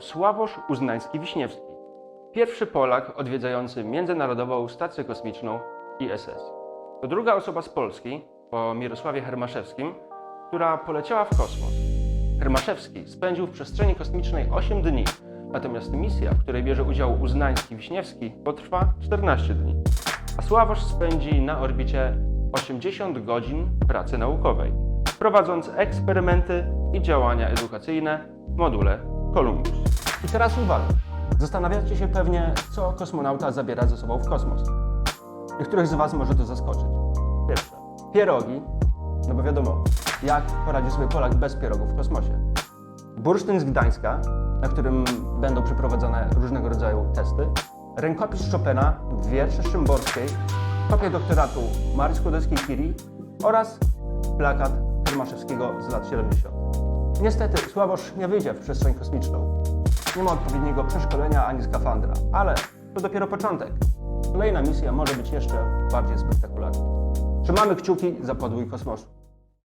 Sławosz Uznański-Wiśniewski, pierwszy Polak odwiedzający Międzynarodową Stację Kosmiczną ISS. To druga osoba z Polski, po Mirosławie Hermaszewskim, która poleciała w kosmos. Hermaszewski spędził w przestrzeni kosmicznej 8 dni, natomiast misja, w której bierze udział Uznański-Wiśniewski, potrwa 14 dni. A Sławosz spędzi na orbicie 80 godzin pracy naukowej, prowadząc eksperymenty i działania edukacyjne w module Columbus. I teraz uwaga. Zastanawiacie się pewnie, co kosmonauta zabiera ze sobą w kosmos. Niektórych z Was może to zaskoczyć. Pierwsze, pierogi, no bo wiadomo, jak poradzi sobie Polak bez pierogów w kosmosie. Bursztyn z Gdańska, na którym będą przeprowadzane różnego rodzaju testy, rękopis Chopina, wiersze Szymborskiej, kopia doktoratu Marii Skłodowskiej-Curie oraz plakat Hermaszewskiego z lat 70. Niestety Sławosz nie wyjdzie w przestrzeń kosmiczną. Nie ma odpowiedniego przeszkolenia ani skafandra, ale to dopiero początek. Kolejna misja może być jeszcze bardziej spektakularna. Trzymamy kciuki za podwój kosmosu.